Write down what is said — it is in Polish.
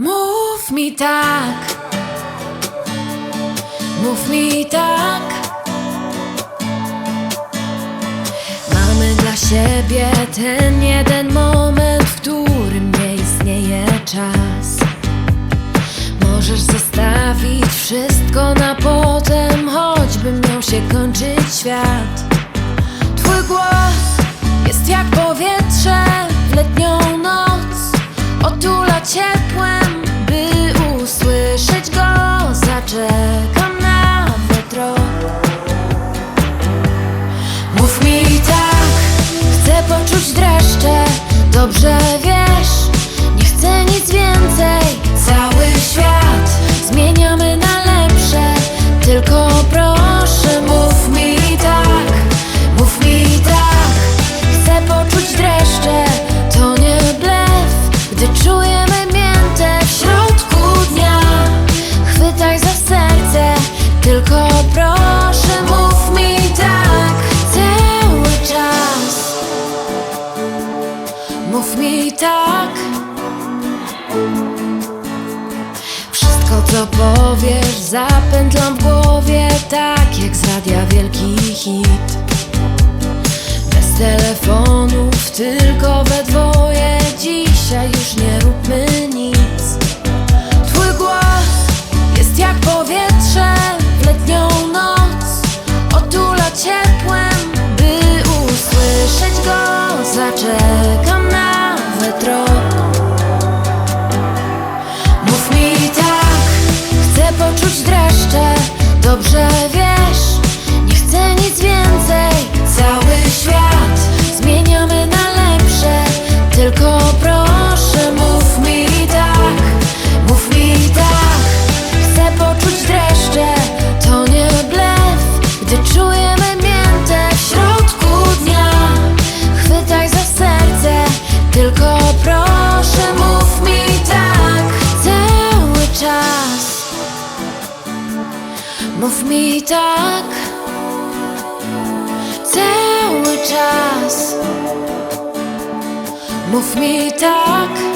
Mów mi tak, mów mi tak. Mamy dla siebie ten jeden moment, w którym nie istnieje czas. Możesz zostawić wszystko na potem, choćby miał się kończyć świat. Proszę, mów mi tak, mów mi tak. Chcę poczuć dreszcze, to nie blef. Gdy czujemy miętę w środku dnia, chwytaj za serce. Tylko proszę, mów mi tak cały czas. Mów mi tak. Co powiesz zapętlam w głowie Tak jak z radia wielki hit. Bez telefonów, tylko we dwoje. Dzisiaj już nie róbmy nic. Twój głos jest jak powietrze w letnią noc. Otula ciepłem, by usłyszeć go Zaczekam вже Mów mi tak Cały czas. Mów mi tak